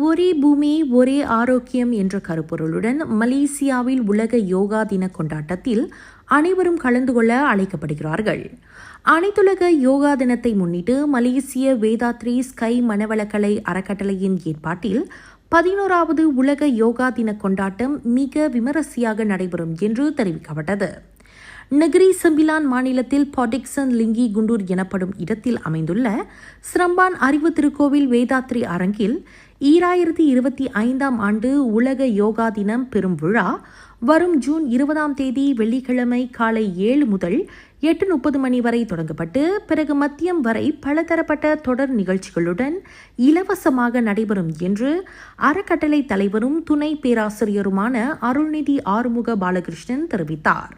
ஒரே பூமி ஒரே ஆரோக்கியம் என்ற கருப்பொருளுடன் மலேசியாவில் உலக யோகா தின கொண்டாட்டத்தில் அனைவரும் கலந்து கொள்ள அழைக்கப்படுகிறார்கள். அனைத்துலக யோகா தினத்தை முன்னிட்டு மலேசிய வேதாத்ரி ஸ்கை மனவளக்கலை அறக்கட்டளையின் ஏற்பாட்டில் பதினோராவது உலக யோகா தின கொண்டாட்டம் மிக விமரிசையாக நடைபெறும் என்று தெரிவிக்கப்பட்டது. நகரி செம்பிலான் மாநிலத்தில் பாடிக்சன் லிங்கி குண்டூர் எனப்படும் இடத்தில் அமைந்துள்ள சிரம்பான் அறிவு திருக்கோவில் வேதாத்ரி அரங்கில் ஈராயிரத்தி இருபத்தி ஐந்தாம் ஆண்டு உலக யோகா தினம் பெரும் விழா வரும் ஜூன் இருபதாம் தேதி வெள்ளிக்கிழமை காலை ஏழு முதல் எட்டு முப்பது மணி வரை தொடங்கப்பட்டு பிறகு மதியம் வரை பலதரப்பட்ட தொடர் நிகழ்ச்சிகளுடன் இலவசமாக நடைபெறும் என்று அறக்கட்டளை தலைவரும் துணை பேராசிரியருமான அருள்நிதி ஆறுமுக பாலகிருஷ்ணன் தெரிவித்தார்.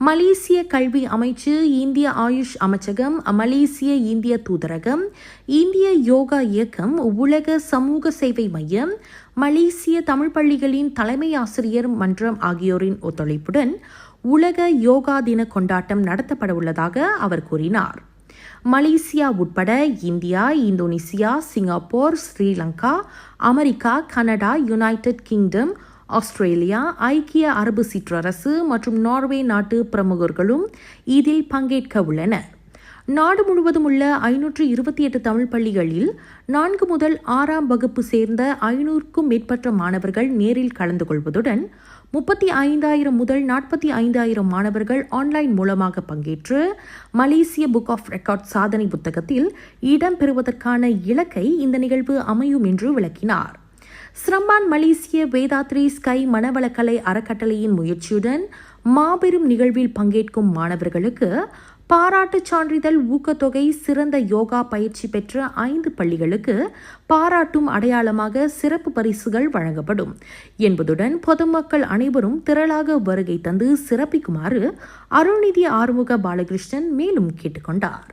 மலேசிய கல்வி அமைச்சு இந்திய ஆயுஷ் அமைச்சகம் மலேசிய இந்திய தூதரகம் இந்திய யோகா இயக்கம் உலக சமூக சேவை மையம் மலேசிய தமிழ் பள்ளிகளின் தலைமை ஆசிரியர் மன்றம் ஆகியோரின் ஒத்துழைப்புடன் உலக யோகா தின கொண்டாட்டம் நடத்தப்பட உள்ளதாக அவர் கூறினார். மலேசியா உட்பட India Indonesia Singapore Sri Lanka America Canada United Kingdom Australia ஐக்கிய அரபு சிற்றரசு மற்றும் நார்வே நாட்டு பிரமுகர்களும் இதில் பங்கேற்க உள்ளனர் நாடு முழுவதும் உள்ள ஐநூற்று இருபத்தி எட்டு தமிழ் பள்ளிகளில் நான்கு முதல் ஆறாம் வகுப்பு சேர்ந்த ஐநூறுக்கும் மேற்பட்ட மாணவர்கள் நேரில் கலந்து கொள்வதுடன் முப்பத்தி ஐந்தாயிரம் முதல் நாற்பத்தி ஐந்தாயிரம் மாணவர்கள் ஆன்லைன் மூலமாக பங்கேற்று மலேசிய புக் ஆஃப் ரெக்கார்ட் சாதனை புத்தகத்தில் இடம்பெறுவதற்கான இலக்கை இந்த நிகழ்வு அமையும் என்று விளக்கினார். சிரம்பான் மலேசிய வேதாத்ரி ஸ்கை மனவளக்கலை அறக்கட்டளையின் முயற்சியுடன் மாபெரும் நிகழ்வில் பங்கேற்கும் மாணவர்களுக்கு பாராட்டுச் சான்றிதழ் ஊக்கத்தொகை சிறந்த யோகா பயிற்சி பெற்ற ஐந்து பள்ளிகளுக்கு பாராட்டும் அடையாளமாக சிறப்பு பரிசுகள் வழங்கப்படும். என்பதுடன் பொதுமக்கள் அனைவரும் திரளாக வருகை தந்து சிறப்பிக்குமாறு அருள்நிதி ஆறுமுக பாலகிருஷ்ணன் மேலும் கேட்டுக்கொண்டார்.